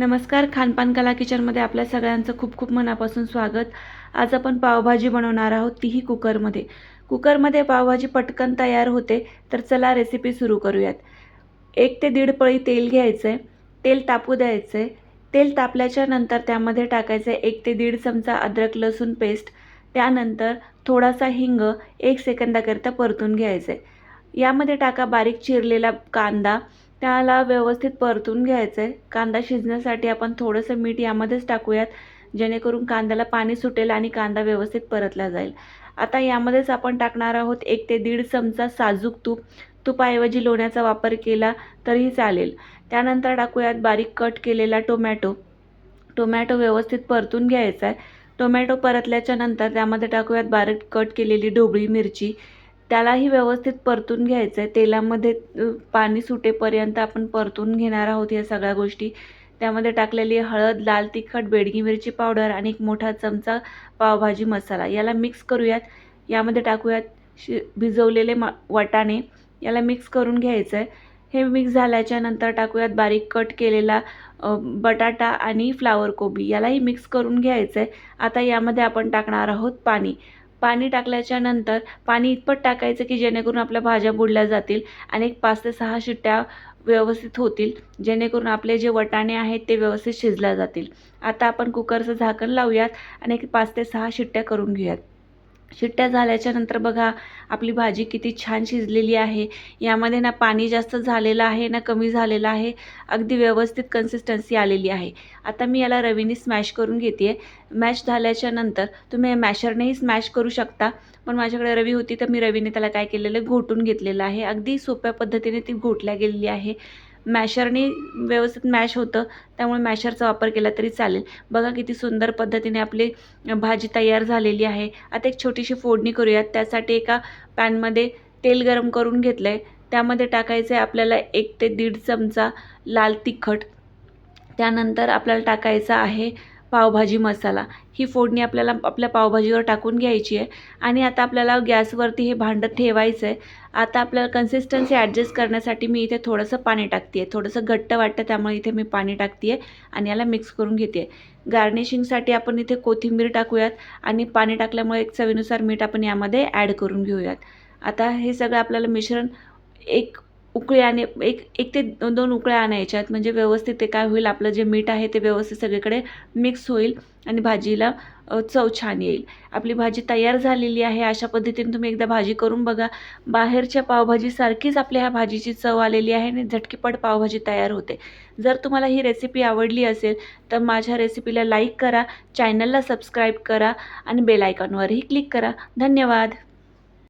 नमस्कार खानपान कला किचनमध्ये आपल्या सगळ्यांचं खूप खूप मनापासून स्वागत. आज आपण पावभाजी बनवणार आहोत तीही कुकरमध्ये. कुकरमध्ये पावभाजी पटकन तयार होते तर चला रेसिपी सुरू करूयात. एक ते दीड पळी तेल घ्यायचं आहे तेल तापू द्यायचं आहे तेल तापल्याच्या नंतर त्यामध्ये टाकायचं आहे एक ते दीड चमचा अद्रक लसूण पेस्ट त्यानंतर थोडासा हिंग एक सेकंदाकरिता परतून घ्यायचं आहे यामध्ये टाका बारीक चिरलेला कांदा त्याला व्यवस्थित परतून घ्यायचं आहे कांदा शिजण्यासाठी आपण थोडंसं मीठ यामध्येच टाकूयात जेणेकरून कांद्याला पाणी सुटेल आणि कांदा व्यवस्थित परतला जाईल. आता यामध्येच आपण टाकणार आहोत एक ते दीड चमचा साजूक तूप. तुपाऐवजी लोण्याचा वापर केला तरीही चालेल. त्यानंतर टाकूयात बारीक कट केलेला टोमॅटो. टोमॅटो व्यवस्थित परतून घ्यायचा आहे टोमॅटो परतल्याच्या नंतर त्यामध्ये टाकूयात बारीक कट केलेली ढोबळी मिरची. त्यालाही व्यवस्थित परतून घ्यायचं आहे तेलामध्ये पाणी सुटेपर्यंत आपण परतून घेणार आहोत या सगळ्या गोष्टी. त्यामध्ये टाकलेली हळद लाल तिखट बेडगी मिरची पावडर आणि एक मोठा चमचा पावभाजी मसाला. याला मिक्स करूयात. यामध्ये टाकूयात शि भिजवलेले मा वाटाणे. याला मिक्स करून घ्यायचं आहे हे मिक्स झाल्याच्यानंतर टाकूयात बारीक कट केलेला बटाटा आणि फ्लावर कोबी. यालाही मिक्स करून घ्यायचं आहे आता यामध्ये आपण टाकणार आहोत पाणी. पाणी टाकल्याच्या नंतर पाणी इतपत टाकायचं की जेणेकरून आपल्या भाज्या बुडल्या जातील आणि एक पाच ते सहा शिट्ट्या व्यवस्थित होतील जेणेकरून आपले जे वटाणे आहेत ते व्यवस्थित शिजल्या जातील. आता आपण कुकरचं झाकण लावूयात आणि एक पाच ते सहा शिट्ट्या करून घेऊयात. शिट्ट्या झाल्याच्यानंतर बघा आपली भाजी किती छान शिजलेली आहे. यामध्ये ना पाणी जास्त झालेलं आहे ना कमी झालेलं आहे. अगदी व्यवस्थित कन्सिस्टन्सी आलेली आहे. आता मी याला रवीने स्मॅश करून घेते आहे मॅश झाल्याच्यानंतर तुम्ही मॅशरनेही स्मॅश करू शकता. पण माझ्याकडे रवी होती तर मी रवीने त्याला काय केलेलं घोटून घेतलेलं आहे. अगदी सोप्या पद्धतीने ती घोटल्या गेलेली आहे. मॅशरने व्यवस्थित मॅश होतं त्यामुळे मॅशरचा वापर केला तरी चालेल. बघा किती सुंदर पद्धतीने आपली भाजी तयार झालेली आहे. आता एक छोटीशी फोडणी करूयात. त्यासाठी एका पॅनमध्ये तेल गरम करून घेतलं आहे त्यामध्ये टाकायचं आहे आपल्याला एक ते दीड चमचा लाल तिखट. त्यानंतर आपल्याला टाकायचा आहे पावभाजी मसाला. ही फोडणी आपल्याला आपल्या पावभाजीवर टाकून घ्यायची आहे. आणि आता आपल्याला गॅसवरती हे भांडं ठेवायचं आहे. आता आपल्याला कन्सिस्टन्सी ॲडजस्ट करण्यासाठी मी इथे थोडंसं पाणी टाकते आहे थोडंसं घट्ट वाटतं त्यामुळे इथे मी पाणी टाकते आहे आणि याला मिक्स करून घेते आहे गार्निशिंगसाठी आपण इथे कोथिंबीर टाकूयात आणि पाणी टाकल्यामुळे एक चवीनुसार मीठ आपण यामध्ये ॲड करून घेऊयात. आता हे सगळं आपल्याला मिश्रण एक उकळी आणि एक एक ते दोन उकळ्या आणायच्यात. म्हणजे व्यवस्थित ते काय होईल आपलं जे मीठ आहे ते व्यवस्थित सगळीकडे मिक्स होईल आणि भाजीला चव छान येईल. आपली भाजी तयार झालेली आहे अशा पद्धतीने तुम्ही एकदा भाजी करून बघा. बाहेरच्या पावभाजीसारखीच आपल्या ह्या भाजीची चव आलेली आहे आणि झटकीपट पावभाजी तयार होते. जर तुम्हाला ही रेसिपी आवडली असेल तर माझ्या रेसिपीला लाईक करा चॅनलला सबस्क्राईब करा आणि बेलायकॉनवरही क्लिक करा. धन्यवाद!